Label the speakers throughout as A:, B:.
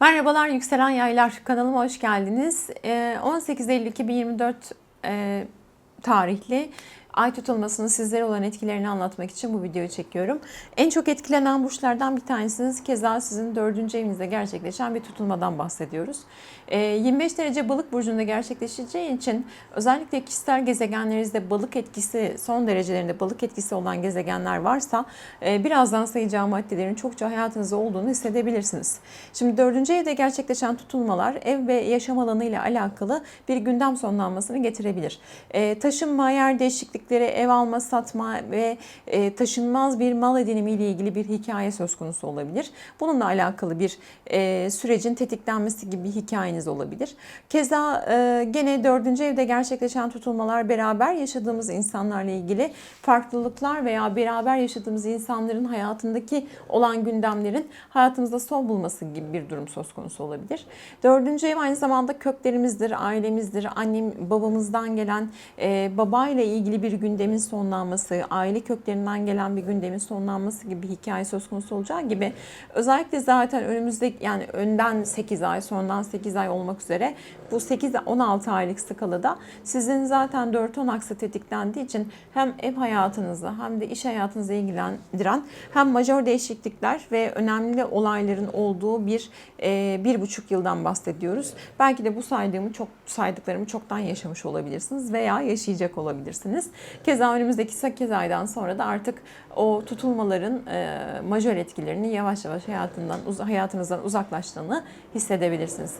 A: Merhabalar Yükselen Yaylar kanalıma hoş geldiniz. Ee, 18 Eylül 2024 e, tarihli ay tutulmasının sizlere olan etkilerini anlatmak için bu videoyu çekiyorum. En çok etkilenen burçlardan bir tanesiniz. Keza sizin dördüncü evinizde gerçekleşen bir tutulmadan bahsediyoruz. Ee, 25 derece balık burcunda gerçekleşeceği için özellikle kişisel gezegenlerinizde balık etkisi, son derecelerinde balık etkisi olan gezegenler varsa e, birazdan sayacağım maddelerin çokça hayatınızda olduğunu hissedebilirsiniz. Şimdi dördüncü evde gerçekleşen tutulmalar ev ve yaşam alanı ile alakalı bir gündem sonlanmasını getirebilir. E, taşınma, yer değişiklikleri, ev alma, satma ve e, taşınmaz bir mal edinimi ile ilgili bir hikaye söz konusu olabilir. Bununla alakalı bir e, sürecin tetiklenmesi gibi bir hikayeniz olabilir. Keza e, gene dördüncü evde gerçekleşen tutulmalar beraber yaşadığımız insanlarla ilgili farklılıklar veya beraber yaşadığımız insanların hayatındaki olan gündemlerin hayatımızda son bulması gibi bir durum söz konusu olabilir. Dördüncü ev aynı zamanda köklerimizdir, ailemizdir, annem babamızdan gelen e, babayla ilgili bir gündemin sonlanması, aile köklerinden gelen bir gündemin sonlanması gibi bir hikaye söz konusu olacağı gibi özellikle zaten önümüzde yani önden 8 ay, sondan 8 ay olmak üzere bu 8-16 aylık skalada sizin zaten 4-10 aksı tetiklendiği için hem ev hayatınızla hem de iş hayatınızla ilgilendiren hem majör değişiklikler ve önemli olayların olduğu bir e, bir buçuk yıldan bahsediyoruz. Belki de bu saydığımı çok saydıklarımı çoktan yaşamış olabilirsiniz veya yaşayacak olabilirsiniz. Keza önümüzdeki 8 aydan sonra da artık o tutulmaların e, majör etkilerini yavaş yavaş hayatından uz- hayatınızdan uzaklaştığını hissedebilirsiniz.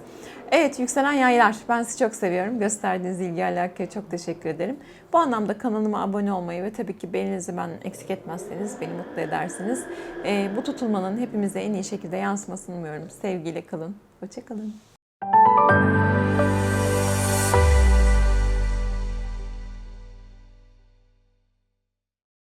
A: Evet yükselen yaylar ben sizi çok seviyorum. Gösterdiğiniz ilgi alakaya çok teşekkür ederim. Bu anlamda kanalıma abone olmayı ve tabii ki beğeninizi ben eksik etmezseniz beni mutlu edersiniz. E, bu tutulmanın hepimize en iyi şekilde yansımasını umuyorum. Sevgiyle kalın. Hoşçakalın.